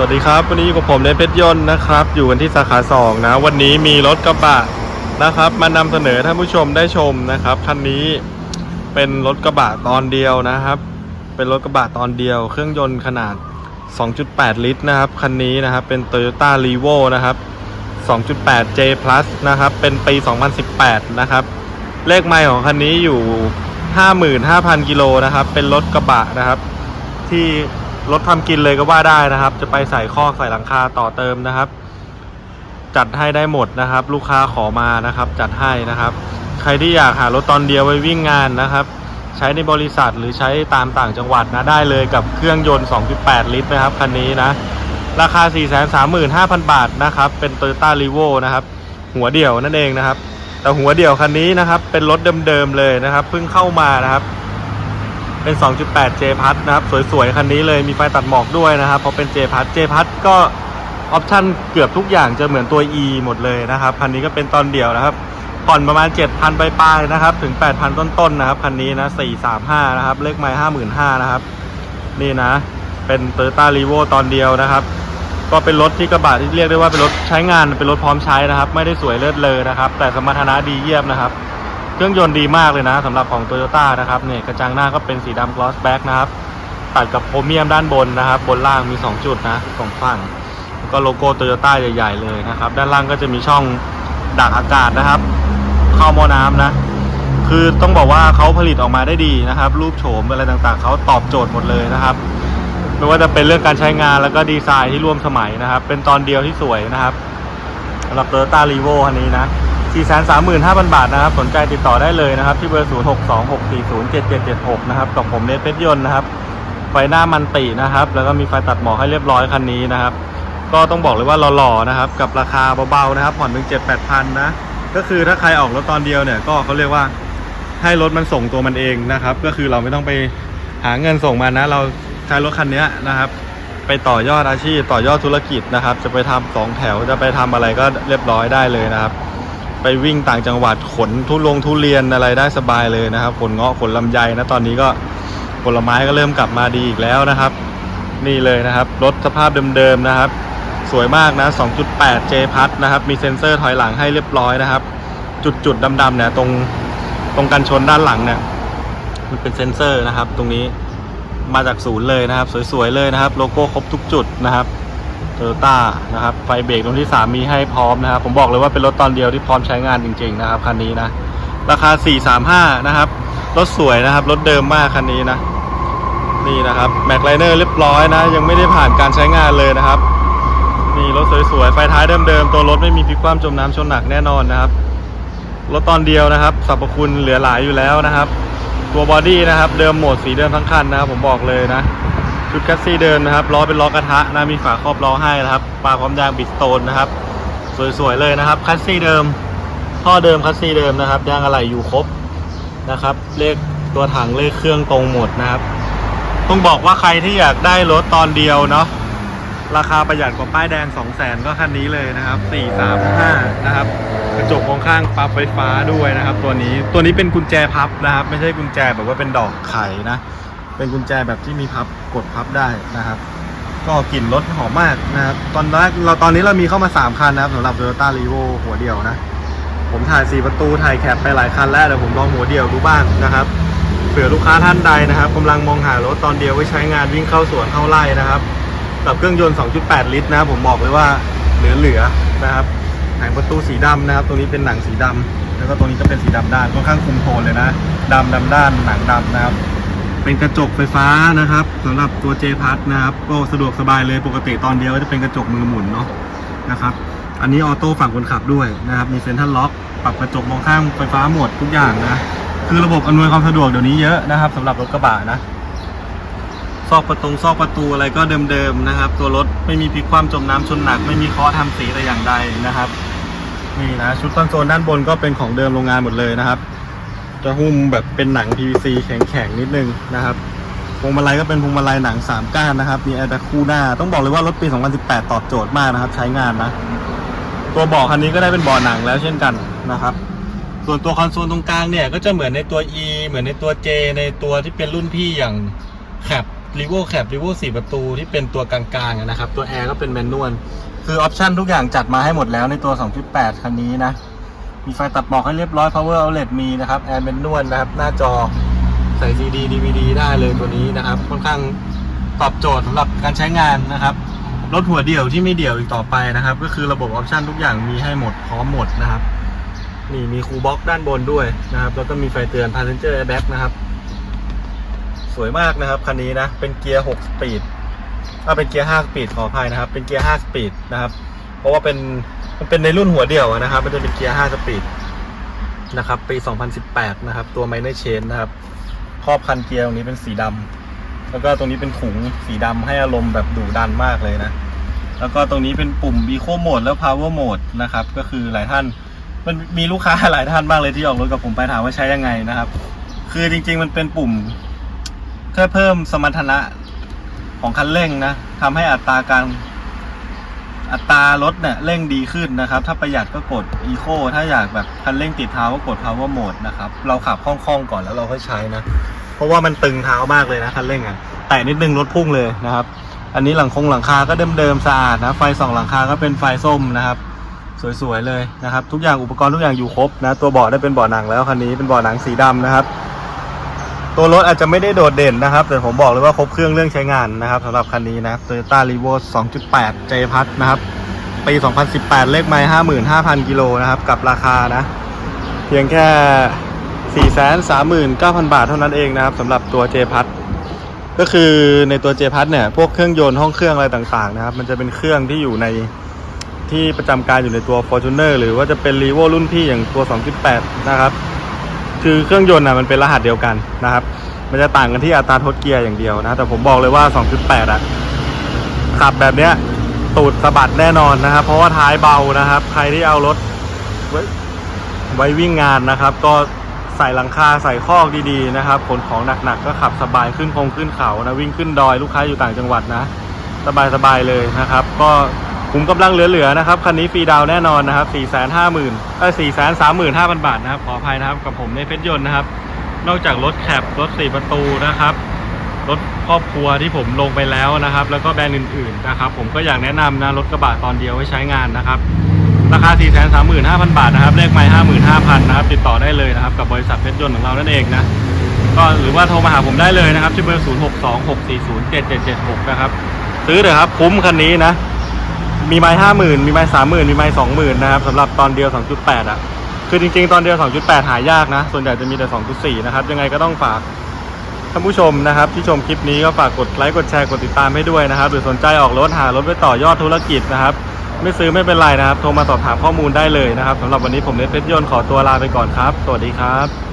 วัสดีครับ วันนี้อยู่กับผมในเพชรยนต์นะครับ อยู่กันที่สาขา 2 นะ วันนี้มีรถกระบะนะครับ มานำเสนอท่านผู้ชมได้ชมนะครับคันนี้เป็นรถกระบะตอนเดียวนะครับ เป็นรถกระบะตอนเดียว เครื่องยนต์ขนาด 2.8 ลิตรนะครับคันนี้นะครับเป็น Toyota r e v o นะครับ 2.8 J Plus นะครับเป็นปี 2018 นะครับ เลขไมล์ของคันนี้อยู่ 55,000 กิโลนะครับ เป็นรถกระบะนะครับที่ รถทำกินเลยก็ว่าได้นะครับ จะไปใส่คอใส่หลังคาต่อเติมนะครับ จัดให้ได้หมดนะครับ ลูกค้าขอมานะครับ จัดให้นะครับ ใครที่อยากหารถตอนเดียวไว้วิ่งงานนะครับ ใช้ในบริษัทหรือใช้ตามต่างจังหวัดนะได้เลยกับเครื่องยนต์ 2.8 ลิตรนะครับคันนี้นะ ราคา 435,000 บาทนะครับ เป็น Toyota r e v o นะครับ หัวเดี่ยวนั่นเองนะครับ แต่หัวเดี่ยวคันนี้นะครับ เป็นรถเดิมๆเลยนะครับเพิ่งเข้ามานะครับ เป็น 2.8 J พัทนะครับ สวยๆ คันนี้เลยมีไฟตัดหมอกด้วยนะครับเพราะเป็น J พัท J พัทก็ออปชั่นเกือบทุกอย่างจะเหมือนตัว E หมดเลยนะครับ คันนี้ก็เป็นตอนเดียวนะครับ ผ่อนประมาณ 7,000ปลายๆนะครับ ถึง 8,000 ต้นๆนะครับ คันนี้นะ 435 นะครับ เลขไมล์55,000 นะครับ นี่นะ เป็น Toyota r e v o ตอนเดียวนะครับ ก็เป็นรถที่กระบะที่เรียกได้ว่าเป็นรถใช้งานเป็นรถพร้อมใช้นะครับ ไม่ได้สวยเลิศเลยนะครับ แต่สมรรถนะดีเยี่ยมนะครับ เครื่องยนต์ดีมากเลยนะสำหรับของ Toyota นะครับเนี่ยกระจังหน้าก็เป็นสีดำ gloss black นะครับ ตัดกับโครเมียมด้านบนนะครับ บนล่างมี 2 จุดนะสองฝั่งแล้วก็โลโก้ Toyota ใหญ่ ๆ เลยนะครับ ด้านล่างก็จะมีช่องดักอากาศนะครับ เข้าหม้อน้ำนะคือต้องบอกว่าเขาผลิตออกมาได้ดีนะครับ รูปโฉมอะไรต่างๆ เขาตอบโจทย์หมดเลยนะครับไม่ว่าจะเป็นเรื่องการใช้งานแล้วก็ดีไซน์ที่ร่วมสมัยนะครับ เป็นตอนเดียวที่สวยนะครับสำหรับ Toyota r e v o คันนี้นะ 435,000 บาทนะครับ สนใจติดต่อได้เลยนะครับ ที่เบอร์ 0626407776 นะครับกับผมเนทเพชรยนต์นะครับ ไฟหน้ามันตินะครับ แล้วก็มีไฟตัดหมอกให้เรียบร้อยคันนี้นะครับ ก็ต้องบอกเลยว่าหล่อๆนะครับ กับราคาเบาๆนะครับ ผ่อนเพียง7-8,000นะ ก็คือถ้าใครออกรถตอนเดียวเนี่ย ก็เขาเรียกว่าให้รถมันส่งตัวมันเองนะครับ ก็คือเราไม่ต้องไปหาเงินส่งมันนะ เราใช้รถคันนี้นะครับ ไปต่อยอดอาชีพต่อยอดธุรกิจนะครับ จะไปทำสองแถวจะไปทำอะไรก็เรียบร้อยได้เลยนะครับ ไปวิ่งต่างจังหวัดขนทุลงทุเรียนอะไรได้สบายเลยนะครับขนเงาะขนลำไยนะตอนนี้ก็ผลไม้ก็เริ่มกลับมาดีอีกแล้วนะครับ นี่เลยนะครับรถสภาพเดิมๆนะครับ สวยมากนะ 2.8 J พัทนะครับ มีเซ็นเซอร์ถอยหลังให้เรียบร้อยนะครับ จุดๆดำๆเนี่ยตรงตรงกันชนด้านหลังเนี่ยมันเป็นเซ็นเซอร์นะครับ ตรงนี้มาจากศูนย์เลยนะครับ สวยๆเลยนะครับ โลโก้ครบทุกจุดนะครับ โตโยต้านะครับ ไฟเบรกตรงที่ 3 มีให้พร้อมนะครับ ผมบอกเลยว่าเป็นรถตอนเดียวที่พร้อมใช้งานจริง ๆ นะครับคันนี้นะ ราคา 435 นะครับ รถสวยนะครับ รถเดิมมากคันนี้นะ นี่นะครับแม็กไลเนอร์เรียบร้อยนะ ยังไม่ได้ผ่านการใช้งานเลยนะครับ นี่รถสวยๆ ไฟท้ายเดิมๆ ตัวรถไม่มีพลิกคว่ำจมน้ำชนหนักแน่นอนนะครับ รถตอนเดียวนะครับ สรรพคุณเหลือหลายอยู่แล้วนะครับ ตัวบอดี้นะครับ เดิมโหมดสีเดิมทั้งคันนะครับ ผมบอกเลยนะ ชุดคัสซี่เดิมนะครับล้อเป็นล้อกระทะนะมีฝาครอบล้อให้นะครับปลาพร้อมยางบิดสโตนนะครับ สวยๆเลยนะครับคัสซี่เดิมท่อเดิมคัสซี่เดิมนะครับยางอะไหล่อยู่ครบนะครับ เลขตัวถังเลขเครื่องตรงหมดนะครับ ต้องบอกว่าใครที่อยากได้รถตอนเดียวเนาะราคาประหยัดกว่าป้ายแดง 2 0 0แสนก็คันนี้เลยนะครับ 435 นะครับ กระจกมองข้างปรับไฟฟ้าด้วยนะครับ ตัวนี้ตัวนี้เป็นกุญแจพับนะครับ ไม่ใช่กุญแจแบบว่าเป็นดอกไขนะ เป็นกุญแจแบบที่มีพับ กดพับได้นะครับ ก็กลิ่นรถหอมมากนะครับ ตอนแรกเราตอนนี้เรามีเข้ามา 3 คันนะครับสำหรับ Toyota r e v o หัวเดียวนะ ผมถ่าย 4 ประตูถ่ายแคปไปหลายคันแล้วเดี๋ยวผมลองหัวเดียวดูบ้างนะครับเผื่อลูกค้าท่านใดนะครับกำลังมองหารถตอนเดียวไว้ใช้งานวิ่งเข้าสวนเข้าไร่นะครับกับเครื่องยนต์ 2.8 ลิตรนะรผมบอกเลยว่าเหลือๆนะครับหนังประตูสีดำนะครับตรงนี้เป็นหนังสีดำแล้วก็ตรงนี้ก็เป็นสีดำด้านค่อนข้างคุมโทนเลยนะดำดำด้านหนังดำนะครับ เป็นกระจกไฟฟ้านะครับสำหรับตัว J พัทนะครับก็สะดวกสบายเลยปกติตอนเดียวก็จะเป็นกระจกมือหมุนเนาะนะครับ อันนี้ออโต้ฝั่งคนขับด้วยนะครับ มีเซ็นทรัลล็อกปรับกระจกมองข้างไฟฟ้าหมดทุกอย่างนะคือระบบอำนวยความสะดวกเดี๋ยวนี้เยอะนะครับสำหรับรถกระบะนะซอกประตูซอกประตูอะไรก็เดิมๆนะครับ ตัวรถไม่มีพลิกคว่ำจมน้ำชนหนัก ไม่มีเคาะทำสีแต่อย่างใดนะครับนี่นะชุดคอนโซลด้านบนก็เป็นของเดิมโรงงานหมดเลยนะครับ จะหุ้มแบบเป็นหนัง PVC แข็งๆนิดนึงนะครับพวงมาลัยก็เป็นพวงมาลัยหนัง 3 ก้านนะครับ มีแอร์แบ็คคู่หน้า ต้องบอกเลยว่ารถปี 2018 ตอบโจทย์มากนะครับ ใช้งานนะ ตัวเบาะคันนี้ก็ได้เป็นเบาะหนังแล้วเช่นกันนะครับ ส่วนตัวคอนโซลตรงกลางเนี่ย ก็จะเหมือนในตัว E เหมือนในตัว J ในตัวที่เป็นรุ่นพี่อย่างแคปรีโวแคปรีโวสี่ประตูที่เป็นตัวกลางๆนะครับ ตัวแอร์ก็เป็นแมนนวลคือออปชันทุกอย่างจัดมาให้หมดแล้วในตัว 2.8 คันนี้นะ มีไฟตัดหมอกให้เรียบร้อย power outlet มีนะครับแอร์แมนนวลนะครับ หน้าจอใส่ CD DVD ได้เลยตัวนี้นะครับ ค่อนข้างตอบโจทย์สำหรับการใช้งานนะครับรถหัวเดี่ยวที่ไม่เดี่ยวอีกต่อไปนะครับ ก็คือระบบออปชันทุกอย่างมีให้หมดพร้อมหมดนะครับนี่มีคูลบ็อกด้านบนด้วยนะครับแล้วก็มีไฟเตือน passenger airbag นะครับ สวยมากนะครับคันนี้นะเป็นเกียร์6สปีดถ้าเป็นเกียร์5สปีดขออภัยนะครับ เป็นเกียร์5สปีดนะครับ เพราะว่าเป็น มันเป็นในรุ่นหัวเดี่ยวนะครับ มันจะเป็นเกียร์ 5 สปีดนะครับ ปี 2018 นะครับ ตัว minor chain นะครับ ครอบคันเกียร์ตรงนี้เป็นสีดำ แล้วก็ตรงนี้เป็นถุงสีดำให้อารมณ์แบบดุดันมากเลยนะ แล้วก็ตรงนี้เป็นปุ่ม Eco Mode แล้ว Power Mode นะครับ ก็คือหลายท่าน มันมีลูกค้าหลายท่านมากเลยที่ออกรถกับผมไปถามว่าใช้ยังไงนะครับ คือจริง ๆ มันเป็นปุ่มเพื่อเพิ่มสมรรถนะของคันเร่งนะทำให้อัตราการ อัตรารถเนี่ยเร่งดีขึ้นนะครับ ถ้าประหยัดก็กด Eco ถ้าอยากแบบคันเร่งติดเท้าก็กด Power Mode นะครับ เราขับคล่องๆก่อนแล้วเราค่อยใช้นะ เพราะว่ามันตึงเท้ามากเลยนะคันเร่งอะ แต่นิดนึงรถพุ่งเลยนะครับ อันนี้หลังคงหลังคาก็เดิมๆสะอาดนะ ไฟสองหลังคาก็เป็นไฟส้มนะครับ สวยๆเลยนะครับ ทุกอย่างอุปกรณ์ทุกอย่างอยู่ครบนะ ตัวเบาะได้เป็นเบาะหนังแล้วคันนี้เป็นเบาะหนังสีดำนะครับ ตัวรถอาจจะไม่ได้โดดเด่นนะครับ แต่ผมบอกเลยว่าครบเครื่องเรื่องใช้งานนะครับสำหรับคันนี้นะ Toyota r e v o 2.8 J พัทนะครับ ปี 2018 เลขไมล์55,000 กิโลนะครับ กับราคานะ เพียงแค่ 439,000 บาทเท่านั้นเองนะครับสำหรับตัว J พัทก็คือในตัว J พัทเนี่ย พวกเครื่องยนต์ห้องเครื่องอะไรต่างๆนะครับ มันจะเป็นเครื่องที่อยู่ในที่ประจำการอยู่ในตัว Fortuner หรือว่าจะเป็น r e v o รุ่นพี่อย่างตัว 2.8 นะครับ คือเครื่องยนต์อะมันเป็นรหัสเดียวกันนะครับ มันจะต่างกันที่อัตราทดเกียร์อย่างเดียวนะ แต่ผมบอกเลยว่า 2.8 อะ ขับแบบเนี้ยตูดสะบัดแน่นอนนะครับ เพราะว่าท้ายเบานะครับ ใครที่เอารถไว้ไววิ่งงานนะครับ ก็ใส่หลังคาใส่คอกดีๆนะครับขนของหนักๆก็ขับสบายขึ้นคงขึ้นเขานะวิ่งขึ้นดอยลูกค้าอยู่ต่างจังหวัดนะ สบายๆเลยนะครับ ก็ คุมกำลังเหลือๆนะครับ คันนี้ฟรีดาวแน่นอนนะครับ 4 5 0 0 0 0เอ้ย4 3 5 0 0 0 บาทนะครับ ขออภัยนะครับ กับผมในเพชรยนต์นะครับ นอกจากรถแคปรถ 4 ประตูนะครับ รถครอบครัวที่ผมลงไปแล้วนะครับ แล้วก็แบรนด์อื่นๆนะครับ ผมก็อยากแนะนำนะ รถกระบะตอนเดียวไว้ใช้งานนะครับ ราคา 4 3 5 0 0 0 บาทนะครับ เลขไม้55,000 นะครับ ติดต่อได้เลยนะครับ กับบริษัทเพชรยนต์ของเรานั่นเองนะ ก็หรือว่าโทรมาหาผมได้เลยนะครับที่เบอร์ 0626407776 นะครับ ซื้อเถอะครับ คุ้มคันนี้นะ มีไม้ห้าหมื่นมีไม้สามหมื่นมีไม้สองหมื่นนะครับสำหรับตอนเดียว2.8อะคือจริงๆ ตอนเดียว2.8หายากนะ ส่วนใหญ่จะมีแต่2.4นะครับ ยังไงก็ต้องฝากท่านผู้ชมนะครับ ที่ชมคลิปนี้ก็ฝากกดไลค์กดแชร์กดติดตามให้ด้วยนะครับ หรือสนใจออกรถหารถไปต่อยอดธุรกิจนะครับ ไม่ซื้อไม่เป็นไรนะครับ โทรมาสอบถามข้อมูลได้เลยนะครับสำหรับวันนี้ผมเนทเพชรยนต์ขอตัวลาไปก่อนครับ สวัสดีครับ